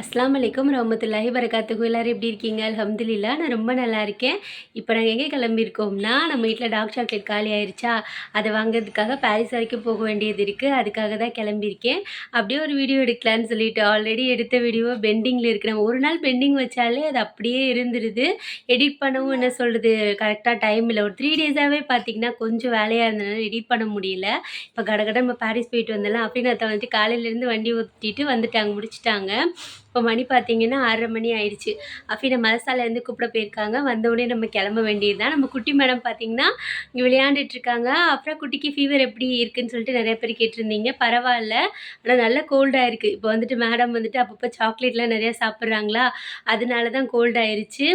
அஸ்லாம் அலைக்கும் ரஹமத்துல்லாஹி வரகாத்துஹு எல்லாரும் எப்படி இருக்கீங்க? அலமதுல்லா நான் ரொம்ப நல்லா இருக்கேன். இப்போ நாங்கள் எங்கே கிளம்பியிருக்கோம்னா நம்ம வீட்டில் டாக் சாக்லேட் காலி ஆயிடுச்சா அதை வாங்குறதுக்காக பாரிஸ் வரைக்கும் போக வேண்டியது இருக்குது அதுக்காக தான் கிளம்பியிருக்கேன். அப்படியே ஒரு வீடியோ எடுக்கலான்னு சொல்லிட்டு ஆல்ரெடி எடுத்த வீடியோ பெண்டிங்கில் இருக்கிறேன் ஒரு நாள் பெண்டிங் வச்சாலே அது அப்படியே இருந்துருது. எடிட் பண்ணவும் என்ன சொல்கிறது கரெக்டாக டைம் இல்லை. ஒரு த்ரீ டேஸாகவே பார்த்தீங்கன்னா கொஞ்சம் வேலையாக இருந்ததுனால எடிட் பண்ண முடியல. இப்போ கடகட நம்ம பாரிஸ் போயிட்டு வந்தலாம். அப்படின்னு அதை வந்துட்டு காலையிலேருந்து வண்டி ஓட்டிட்டு வந்துட்டாங்க. முடிச்சிட்டாங்க. இப்போ மணி பார்த்தீங்கன்னா ஆறரை மணி ஆயிடுச்சு. அஃபீனை மலசாலேருந்து கூப்பிட போயிருக்காங்க. வந்தவுடனே நம்ம கிளம்ப வேண்டியது தான் நம்ம குட்டி மேடம் பார்த்தீங்கன்னா இங்கே விளையாண்டுட்டு இருக்காங்க. அப்புறம் குட்டிக்கு ஃபீவர் எப்படி இருக்குன்னு சொல்லிட்டு நிறைய பேர் கேட்டிருந்தீங்க. பரவாயில்ல. ஆனால் நல்லா கோல்டாக இருக்குது இப்போ வந்துட்டு மேடம் வந்துட்டு அப்பப்போ சாக்லேட்லாம் நிறையா சாப்பிட்றாங்களா? அதனால தான் கோல்டாயிருச்சு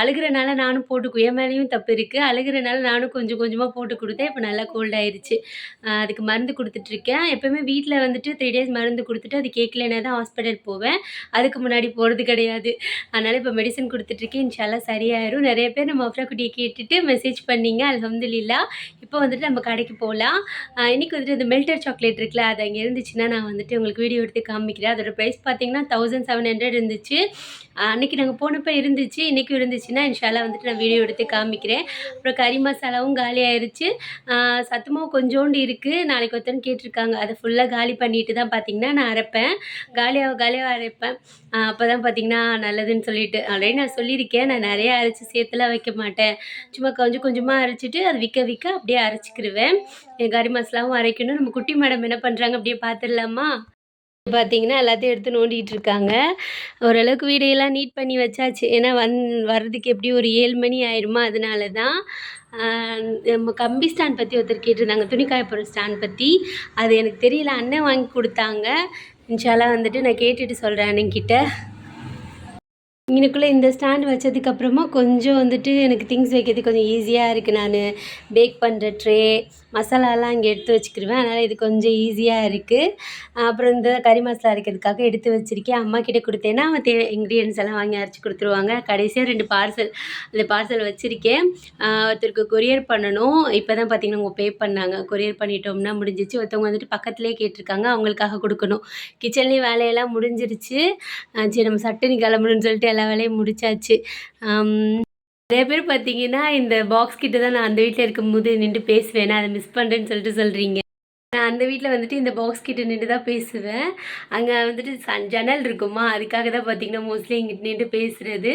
அழுகிறனால நானும் போட்டு என் மேலேயும் தப்பு இருக்குது அழுகிறனால நானும் கொஞ்சம் கொஞ்சமாக போட்டு கொடுத்தேன். இப்போ நல்லா கோல்ட் ஆயிருச்சு. அதுக்கு மருந்து கொடுத்துட்ருக்கேன் எப்போயுமே வீட்டில் வந்துட்டு த்ரீ டேஸ் மருந்து கொடுத்துட்டு அது கேட்கலனா தான் ஹாஸ்பிட்டல் போவேன். அதுக்கு முன்னாடி போகிறது கிடையாது. அதனால் இப்போ மெடிசன் கொடுத்துட்ருக்கேன் இன்ஷால்லாம் சரியாயிரும். நிறைய பேர் நம்ம அஃப்ரா குட்டியை கேட்டுட்டு மெசேஜ் பண்ணீங்க. அலமதுல்லா இப்போ வந்துட்டு நம்ம கடைக்கு போகலாம் இன்றைக்கி வந்துட்டு இந்த மெல்டர் சாக்லேட் இருக்குல்ல அது அங்கே இருந்துச்சுன்னா நான் வந்துட்டு உங்களுக்கு வீடியோ எடுத்து காமிக்கிறேன். அதோட ப்ரைஸ் பார்த்தீங்கன்னா தௌசண்ட் செவன் ஹண்ட்ரட் இருந்துச்சு. அன்றைக்கி அன்னைக்கு நாங்கள் போனப்போ இருந்துச்சு. இன்றைக்கும் இருந்துச்சுன்னா இன்ஷால்லாம் வந்துட்டு நான் வீடியோ எடுத்து காமிக்கிறேன். அப்புறம் கறி மசாலாவும் காலி ஆயிருச்சு. கொஞ்சோண்டு இருக்குது நாளைக்கு ஒருத்தன் கேட்டிருக்காங்க. அதை ஃபுல்லாக காலி பண்ணிட்டு தான் பார்த்தீங்கன்னா நான் அரைப்பேன். காலியாக காலியாக அரைப்பேன். அப்போ தான் பார்த்தீங்கன்னா நல்லதுன்னு சொல்லிட்டு. ஆல்ரெடி நான் சொல்லியிருக்கேன். நான் நிறையா அரைச்சி சேர்த்துலாம் வைக்க மாட்டேன். சும்மா கொஞ்சம் கொஞ்சமாக அரைச்சிட்டு அது விற்க விற்க அப்படியே அரைச்சிக்கிருவேன். என் கறி மசாலாவும் அரைக்கணும். நம்ம குட்டி மேடம் என்ன பண்ணுறாங்க அப்படியே பார்த்துடலாமா பார்த்தீங்கன்னா எல்லாத்தையும் எடுத்து நோண்டிகிட்டு இருக்காங்க. ஓரளவுக்கு வீடையெல்லாம் நீட் பண்ணி வச்சாச்சு. ஏன்னா வந் வர்றதுக்கு எப்படி ஒரு ஏழு மணி ஆயிருமா அதனால தான் நம்ம கம்பி ஸ்டாண்ட் பற்றி ஒருத்தர் கேட்டிருந்தாங்க. துணி காய ஸ்டாண்ட் பற்றி அது எனக்கு தெரியல. அண்ணன் வாங்கி கொடுத்தாங்க. இன்ஷால்லா வந்துட்டு நான் கேட்டுட்டு சொல்கிறேன் அண்ணன்கிட்ட. இன்னைக்குள்ளே இந்த ஸ்டாண்ட் வச்சதுக்கப்புறமா கொஞ்சம் வந்துட்டு எனக்கு திங்ஸ் வைக்கிறதுக்கு கொஞ்சம் ஈஸியாக இருக்குது நான். பேக் பண்ணுற ட்ரே மசாலாலாம் இங்கே எடுத்து வச்சுக்கிடுவேன் அதனால் இது கொஞ்சம் ஈஸியாக இருக்குது அப்புறம் இந்த கறி மசாலா அரைக்கிறதுக்காக எடுத்து வச்சுருக்கேன். அம்மா கிட்டே கொடுத்தேன்னா அவன் தே இன்க்ரீடியன்ஸ் எல்லாம் வாங்கி அரைச்சி கொடுத்துருவாங்க. கடைசியாக ரெண்டு பார்சல் அந்த பார்சல் வச்சுருக்கேன். ஒருத்தருக்கு கொரியர் பண்ணணும். இப்போ தான் பார்த்தீங்கன்னா அவங்க பே பண்ணாங்க. கொரியர் பண்ணிட்டோம்னா முடிஞ்சிச்சு. ஒருத்தவங்க வந்துட்டு பக்கத்துலேயே கேட்டிருக்காங்க. அவங்களுக்காக கொடுக்கணும். கிச்சன்லேயும் வேலையெல்லாம் முடிஞ்சிருச்சு. சரி நம்ம சட்டுன்னு கிளம்பணும்னு சொல்லிட்டு எல்லா வேலையும் முடிச்சாச்சு. நிறைய பேர் பார்த்தீங்கன்னா இந்த பாக்ஸ் கிட்ட தான் நான் அந்த வீட்டில் இருக்கும்போது நின்று பேசுவேன். நான் அதை மிஸ் பண்ணுறேன்னு சொல்லிட்டு சொல்கிறீங்க நான் அந்த வீட்டில் வந்துட்டு இந்த பாக்ஸ் கிட்ட நின்று தான் பேசுவேன். அங்கே வந்துட்டு சன் ஜன்னல் இருக்குமா? அதுக்காக தான் பார்த்தீங்கன்னா மோஸ்ட்லி இங்கிட்டு நின்று பேசுகிறது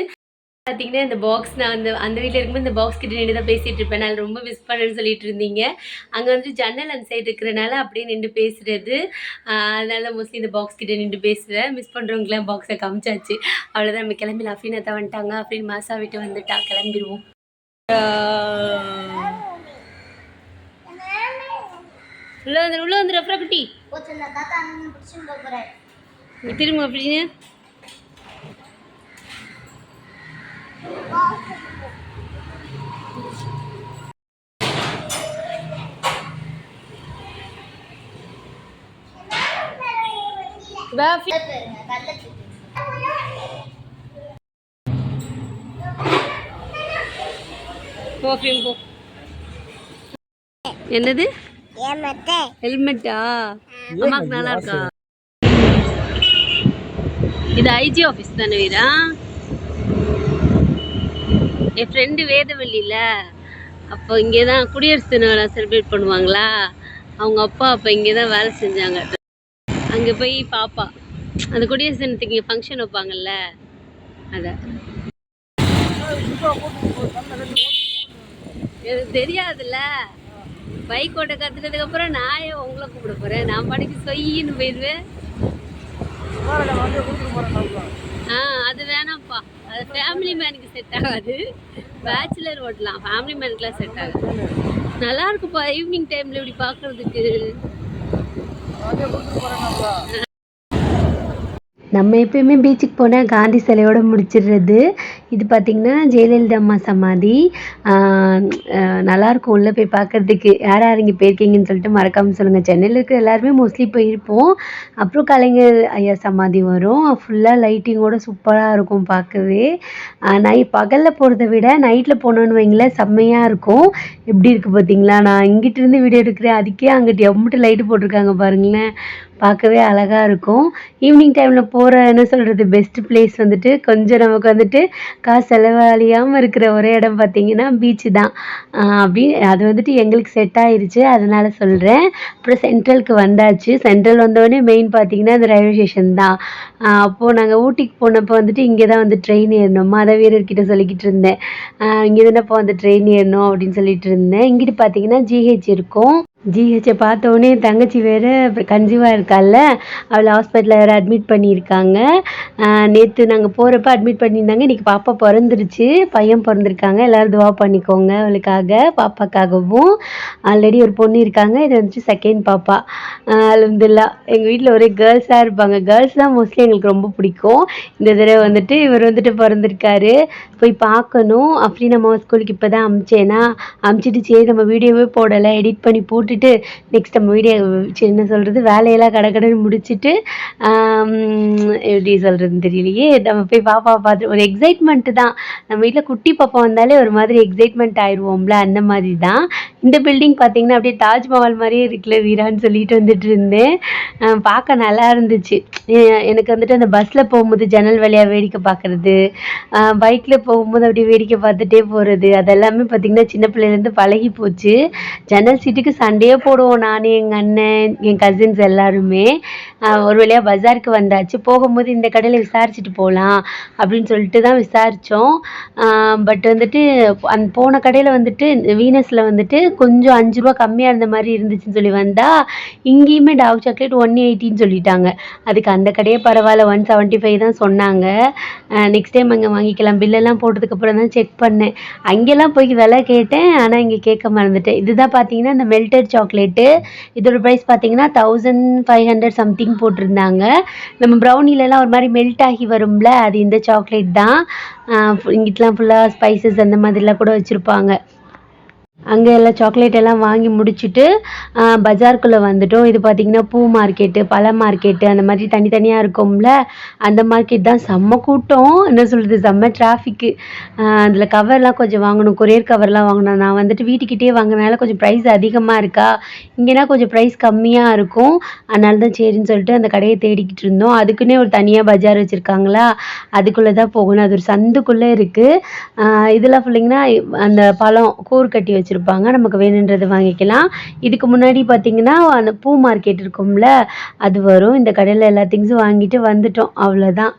பார்த்தீங்கன்னா இந்த பாக்ஸ் நான் அந்த அந்த வீட்டில் இருக்கும்போது இந்த பாக்ஸ் கிட்ட நின்று தான் பேசிகிட்டு இருப்பேன். நான் ரொம்ப மிஸ் பண்ணேன்னு சொல்லிட்டு இருந்தீங்க. அங்கே வந்துட்டு ஜன்னல் அந்த சைடு இருக்கிறனால அப்படியே நின்று பேசுகிறது அதனால மோஸ்ட்லி இந்த பாக்ஸ் கிட்ட நின்று பேசுவேன். மிஸ் பண்ணுறவங்களாம் பாக்ஸை காமிச்சாச்சு. அவ்வளோதான் நம்ம கிளம்பி அஃப்ரீன் அத்தா வந்துட்டாங்க. அஃப்ரீன் மாசா விட்டு வந்துட்டா. கிளம்பிடுவோம் உள்ள வந்துரு உள்ள வந்துரு அப்புறம் குட்டி. திரும்ப அப்படின்னு போ அஃப்ரீன் போ என்னது ஹெல்மெட்டா அம்மாக்கு நல்லா இருக்கா? இது ஐஜி ஆஃபீஸ் தானே வீரா என் ஃப்ரெண்டு வேதவள்ளியில் அப்போ இங்கே தான் குடியரசு தின விழா செலிப்ரேட் பண்ணுவாங்களா? அவங்க அப்பா அப்போ இங்கே தான் வேலை செஞ்சாங்க. அங்கே போய் பாப்பா. அந்த குடியரசு தினத்துக்கு இங்கே ஃபங்க்ஷன் வைப்பாங்கல்ல? அதை. எனக்கு தெரியாதுல்ல. பைக் ஓட்ட கத்துனதுக்கு அப்புறம் நான் ஏன் உங்களை கூப்பிட போகிறேன் நான் பாட்டுக்கு சொய்யின்னு போயிடுவேன். ஆ அது வேணாம்ப்பா. அது ஃபேமிலி மேனுக்கு செட் ஆகாது. பேச்சுலர் ஓட்டலாம் ஃபேமிலி மேனுக்குலாம் செட் ஆகாது. நல்லா இருக்குப்பா ஈவினிங் டைம்ல இப்படி பார்க்கறதுக்கு நம்ம எப்பயுமே பீச்சுக்கு போனால் காந்தி சிலையோட முடிச்சிடுறது. இது பார்த்திங்கன்னா ஜெயலலிதா அம்மா சமாதி. நல்லாயிருக்கும் உள்ளே போய் பார்க்கறதுக்கு யார் யார் இங்கே போயிருக்கீங்கன்னு சொல்லிட்டு மறக்காமல் சொல்லுங்கள் சென்னையில் இருக்கிற எல்லாருமே மோஸ்ட்லி போயிருப்போம். அப்புறம் கலைஞர் ஐயா சமாதி வரும். ஃபுல்லாக லைட்டிங்கோட சூப்பராக இருக்கும் பார்க்கவே நை பகலில் போகிறத விட நைட்டில் போனோன்னு வைங்களேன் செம்மையாக இருக்கும். எப்படி இருக்குது பார்த்தீங்களா நான் இங்கிட்டிருந்து வீடியோ எடுக்கிறேன். அதுக்கே அங்கிட்டு எம்பிட்டு லைட்டு போட்டிருக்காங்க பாருங்களேன். பார்க்கவே அழகாக இருக்கும். ஈவினிங் டைமில் போகிற என்ன சொல்கிறது பெஸ்ட் பிளேஸ் வந்துட்டு கொஞ்சம் நமக்கு வந்துட்டு காசு செலவழியாமல் இருக்கிற ஒரே இடம் பார்த்திங்கன்னா பீச்சு தான். அப்படி அது வந்துட்டு எங்களுக்கு செட் ஆயிடுச்சு அதனால் சொல்கிறேன் அப்புறம் சென்ட்ரலுக்கு வந்தாச்சு. சென்ட்ரல் வந்தோடனே மெயின் பார்த்தீங்கன்னா அந்த ரயில்வே ஸ்டேஷன் தான். அப்போது நாங்கள் ஊட்டிக்கு போனப்போ வந்துட்டு இங்கே தான் வந்து ட்ரெயின் ஏறணும். மத வீரர்கிட்ட சொல்லிக்கிட்டு இருந்தேன். இங்கே தானேப்பா வந்து ட்ரெயின் ஏறணும் அப்படின்னு சொல்லிட்டு இருந்தேன். இங்கிட்டு பார்த்தீங்கன்னா ஜிஹெச் இருக்கும். ஜிஹெச்சை பார்த்த உடனே என் தங்கச்சி வேறு கன்சீவாக இருக்கால அவளை ஹாஸ்பிட்டலில் வேறு அட்மிட் பண்ணியிருக்காங்க. நேற்று நாங்கள் போகிறப்ப அட்மிட் பண்ணியிருந்தாங்க. இன்றைக்கி பாப்பா பிறந்துருச்சு. பையன் பிறந்திருக்காங்க. எல்லோரும் துவா பண்ணிக்கோங்க அவளுக்காக பாப்பாக்காகவும். ஆல்ரெடி ஒரு பொண்ணு இருக்காங்க. இது வந்துட்டு செகண்ட் பாப்பா. அலமதுல்லா எங்கள் வீட்டில் ஒரே கேர்ள்ஸாக இருப்பாங்க. கேர்ள்ஸ் தான் மோஸ்ட்லி எங்களுக்கு ரொம்ப பிடிக்கும். இந்த தடவை வந்துட்டு இவர் வந்துட்டு பிறந்திருக்காரு. போய் பார்க்கணும். அப்படி நம்ம ஸ்கூலுக்கு இப்போ தான் அமிச்சேனா? அமிச்சிட்டு சரி நம்ம வீடியோவே போடலை. எடிட் பண்ணி போட்டு போட்டுட்டு நெக்ஸ்ட் நம்ம வீடியோ என்ன சொல்கிறது வேலையெல்லாம் கடை முடிச்சுட்டு எப்படி சொல்கிறதுன்னு தெரியலையே. நம்ம போய் பாப்பா பார்த்து ஒரு எக்ஸைட்மெண்ட்டு தான். நம்ம வீட்டில் குட்டி பாப்பா வந்தாலே ஒரு மாதிரி எக்ஸைட்மெண்ட் ஆயிடுவோம்ல அந்த மாதிரி தான் இந்த பில்டிங் பார்த்தீங்கன்னா அப்படியே தாஜ்மஹால் மாதிரியே இருக்குல்ல வீரான்னு சொல்லிட்டு வந்துட்டு இருந்தேன். பார்க்க நல்லா இருந்துச்சு. எனக்கு வந்துட்டு அந்த பஸ்ஸில் போகும்போது ஜன்னல் வழியாக வேடிக்கை பார்க்குறது பைக்கில் போகும்போது அப்படியே வேடிக்கை பார்த்துட்டே போகிறது அதெல்லாமே பார்த்திங்கன்னா சின்ன பிள்ளையிலேருந்து பழகி போச்சு. ஜன்னல் சீட்டுக்கு சண்டை சண்டையே போடுவோம். நான் எங்கள் அண்ணன் என் கசின்ஸ் எல்லாருமே. ஒரு வழியாக பஜாருக்கு வந்தாச்சு. போகும்போது இந்த கடையில் விசாரிச்சுட்டு போகலாம் அப்படின்னு சொல்லிட்டு தான் விசாரித்தோம் பட் வந்துட்டு அந் போன கடையில் வந்துட்டு வீனஸில் வந்துட்டு கொஞ்சம் அஞ்சு ரூபா கம்மியாக இருந்த மாதிரி இருந்துச்சுன்னு சொல்லி வந்தால் இங்கேயுமே டார்க் சாக்லேட் ஒன் எயிட்டின்னு சொல்லிட்டாங்க. அதுக்கு அந்த கடையே பரவாயில்ல. ஒன் செவன்ட்டி ஃபைவ் தான் சொன்னாங்க. நெக்ஸ்ட் டைம் அங்கே வாங்கிக்கலாம். பில்லெல்லாம் போட்டதுக்கப்புறம் தான் செக் பண்ணேன். அங்கெல்லாம் போய் விலை கேட்டேன். ஆனால் இங்கே கேட்க மறந்துட்டேன். இதுதான் பார்த்தீங்கன்னா இந்த மெல்டட் சாக்லேட்டு. இதோட ப்ரைஸ் பார்த்தீங்கன்னா தௌசண்ட் ஃபைவ் ஹண்ட்ரட் சம்திங் போட்டிருந்தாங்க. நம்ம ப்ரௌனிலலாம் ஒரு மாதிரி மெல்ட் ஆகி வரும்ல அது இந்த சாக்லேட் தான். இங்கிட்டலாம் ஃபுல்லாக ஸ்பைசஸ் அந்த மாதிரிலாம் கூட வச்சுருப்பாங்க. அங்கே எல்லாம் சாக்லேட் எல்லாம் வாங்கி முடிச்சுட்டு பஜார்க்குள்ளே வந்துட்டோம். இது பார்த்திங்கன்னா பூ மார்க்கெட்டு பழ மார்க்கெட்டு அந்த மாதிரி தனித்தனியாக இருக்கும்ல அந்த மார்க்கெட் தான் செம்ம கூட்டம். என்ன சொல்கிறது செம்ம டிராஃபிக்கு அதில் கவர்லாம் கொஞ்சம் வாங்கணும் கொரியர் கவர்லாம் வாங்கணும். நான் வந்துட்டு வீட்டுக்கிட்டே வாங்கினால கொஞ்சம் ப்ரைஸ் அதிகமாக இருக்கா? இங்கேனா கொஞ்சம் ப்ரைஸ் கம்மியாக இருக்கும். அதனால தான் சரின்னு சொல்லிட்டு அந்த கடையை தேடிக்கிட்டு இருந்தோம். அதுக்குன்னே ஒரு தனியாக பஜார் வச்சுருக்காங்களா? அதுக்குள்ளே தான் போகணும். அது ஒரு சந்துக்குள்ளே இருக்குது இதெல்லாம் ஃபுல்லிங்கன்னா அந்த பழம் கூறு கட்டி வச்சுருப்பாங்க. நமக்கு வேணுன்றது வாங்கிக்கலாம். இதுக்கு முன்னாடி பார்த்தீங்கன்னா அந்த பூ மார்க்கெட் இருக்கும்ல அது வரும். இந்த கடையில் எல்லா திங்ஸும் வாங்கிட்டு வந்துட்டோம். அவ்வளோதான்